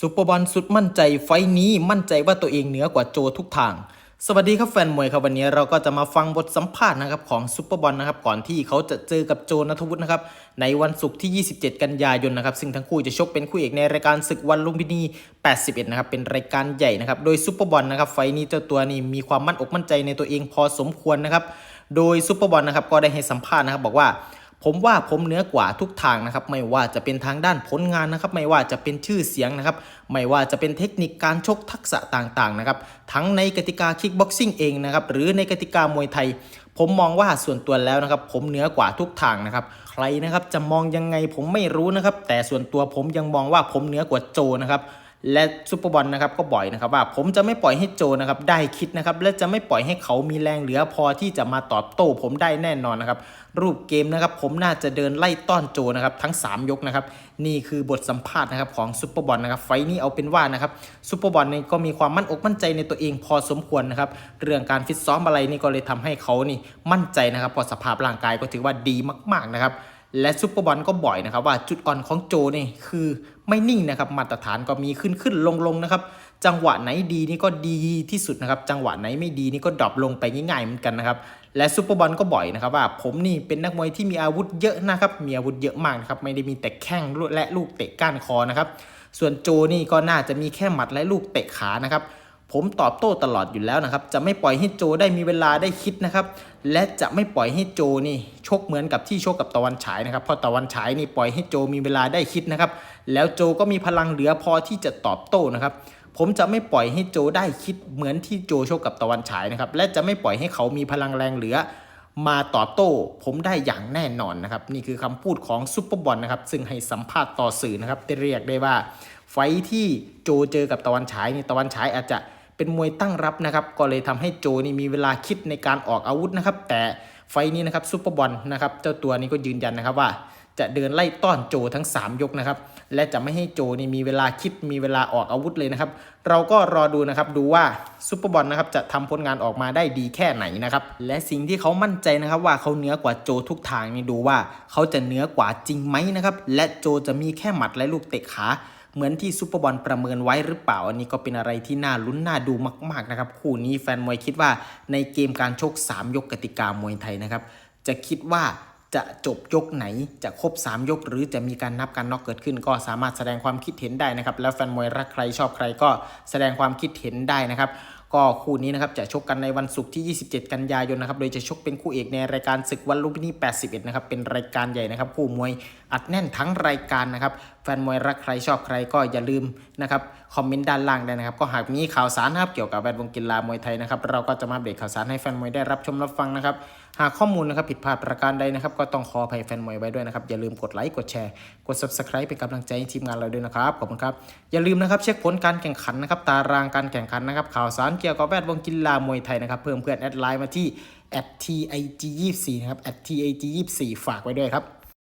ซูเปอร์บอลสุดมั่นใจไฟนี้มั่นใจว่าตัวเองเหนือกว่าโจทุกทาง สวัสดีครับแฟนมวยครับวันนี้เราก็จะมาฟังบทสัมภาษณ์นะครับของซูเปอร์บอลนะครับก่อนที่เขาจะเจอกับโจนัทวุฒินะครับในวันศุกร์ที่ 27 กันยายนนะครับซึ่งทั้งคู่จะชกเป็นคู่เอกในรายการศึกวันลุมพินี 81 นะครับเป็นรายการใหญ่นะครับโดยซูเปอร์บอลนะครับไฟนี้เจ้าตัวนี่มีความมั่นอกมั่นใจในตัวเองพอสมควรนะครับโดยซูเปอร์บอลนะครับก็ได้ให้สัมภาษณ์นะครับบอกว่า ผมว่าผมเหนือกว่าทุกทางนะครับ ไม่ว่าจะเป็นทางด้านผลงานนะครับ ไม่ว่าจะเป็นชื่อเสียงนะครับ ไม่ว่าจะเป็นเทคนิคการชกทักษะต่างๆนะครับ ทั้งในกติกาคิกบ็อกซิ่งเองนะครับ หรือในกติกามวยไทย ผมมองว่าส่วนตัวแล้วนะครับ ผมเหนือกว่าทุกทางนะครับ ใครนะครับจะมองยังไงผมไม่รู้นะครับ แต่ส่วนตัวผมยังมองว่าผมเหนือกว่าโจนะครับ และซูเปอร์บอลนะครับก็บ่อยนะครับว่าผมจะไม่ปล่อยให้โจนะครับได้คิดนะครับและจะไม่ปล่อยให้เขามีแรงเหลือพอที่จะมาตอบโต้ผมได้แน่นอนนะครับรูปเกมนะครับผมน่าจะเดินไล่ต้อนโจนะครับทั้ง 3 ยกนะครับนี่คือบทสัมภาษณ์นะครับของซูเปอร์บอลนะครับไฟนี้เอาเป็นว่านะครับซูเปอร์บอลนี่ก็มีความมั่นอกมั่นใจในตัวเองพอสมควรนะครับเรื่องการฟิตซ้อมอะไรนี่ก็เลยทำให้เขานี่มั่นใจนะครับพอสภาพร่างกายก็ถือว่าดีมากๆนะครับ และซุปเปอร์บอลก็บ่อยนะครับว่าจุดอ่อนของโจนี่คือไม่นิ่งนะครับมาตรฐานก็มีขึ้นขึ้นลงลงนะครับจังหวะไหนดีนี่ก็ดีที่สุดนะครับจังหวะไหนไม่ดีนี่ก็ดรอปลงไปง่ายๆเหมือนกันนะครับและซุปเปอร์บอลก็บ่อยนะครับว่าผมนี่เป็นนักมวยที่มีอาวุธเยอะนะครับมีอาวุธเยอะมากนะครับไม่ได้มีแต่แข้งและลูกเตะก้านคอนะครับส่วนโจนี่ก็น่าจะมีแค่หมัดและลูกเตะขานะครับ ผมตอบโต้ตลอดอยู่แล้วนะครับ จะไม่ปล่อยให้โจได้มีเวลาได้คิดนะครับ และจะไม่ปล่อยให้โจนี่ชกเหมือนกับที่ชกกับตะวันฉายนะครับ เพราะตะวันฉายนี่ปล่อยให้โจมีเวลาได้คิดนะครับ แล้วโจก็มีพลังเหลือพอที่จะตอบโต้นะครับ ผมจะไม่ปล่อยให้โจได้คิดเหมือนที่โจชกกับตะวันฉายนะครับ และจะไม่ปล่อยให้เขามีพลังแรงเหลือ มาตอบโต้ ผมได้อย่างแน่นอนนะครับ นี่คือคำพูดของซุปเปอร์บอลนะครับ ซึ่งให้สัมภาษณ์ต่อสื่อนะครับได้เรียกได้ว่า ไฟท์ที่โจเจอกับตะวันฉายนี่ตะวันฉายอาจจะ เป็นมวยตั้งรับนะครับ ก็เลยทำให้โจนี่มีเวลาคิดในการออกอาวุธนะครับ แต่ไฟนี้นะครับซุปเปอร์บอลนะครับ เจ้าตัวนี้ก็ยืนยันนะครับว่า จะเดินไล่ต้อนโจทั้ง 3 ยกนะครับ และจะไม่ให้โจนี่มีเวลาคิดมีเวลาออกอาวุธเลยนะครับ เราก็รอดูนะครับดูว่าซุปเปอร์บอลนะครับจะทำผลงานออกมาได้ดีแค่ไหนนะครับ และสิ่งที่เขามั่นใจนะครับว่าเขาเหนือกว่าโจทุกทางนี่ดูว่าเขาจะเหนือกว่าจริงไหมนะครับ และโจจะมีแค่หมัดและลูกเตะขา เหมือนที่ซูเปอร์บอลประเมินไว้หรือเปล่า อันนี้ก็เป็นอะไรที่น่าลุ้นน่าดูมาก ๆนะครับ คู่นี้แฟนมวยคิดว่าในเกมการชก 3 ยกกติกามวยไทยนะครับ จะคิดว่าจะจบยกไหนจะครบ 3 ยก หรือจะมีการนับการน็อกเกิดขึ้น ก็สามารถแสดงความคิดเห็นได้นะครับ แล้วแฟนมวยรักใครชอบใครก็แสดงความคิดเห็นได้นะครับ ก็คู่นี้นะครับจะชกกันในวันศุกร์ที่ 27 กันยายนนะครับโดยจะชกเป็นคู่เอกในรายการศึกวันลุมพินี 81 นะครับเป็นรายการใหญ่นะครับคู่มวยอัดแน่นทั้งรายการนะครับแฟนมวยรักใครชอบใครก็อย่าลืมนะครับคอมเมนต์ด้านล่างได้นะครับก็หากมีข่าวสารนะครับเกี่ยวกับแวดวงกีฬามวยไทยนะครับเราก็จะมาเบรกข่าวสารให้แฟนมวยได้รับชมรับฟังนะครับ หากข้อมูลนะครับผิดพลาดประการใดนะครับ ก็ต้องขออภัยแฟนมวยไว้ด้วยนะครับ อย่าลืมกดไลค์กดแชร์ กด subscribe เป็นกำลังใจให้ทีมงานเราด้วยนะครับขอบคุณครับอย่าลืมนะครับเช็คผลการแข่งขันนะครับตารางการแข่งขันนะครับข่าวสารเกี่ยวกับแวดวงกีฬามวยไทยนะครับเพิ่มเพื่อนแอดไลน์มาที่ t i g 2 4นะครับ t i g 2 4ฝากไว้ด้วยครับ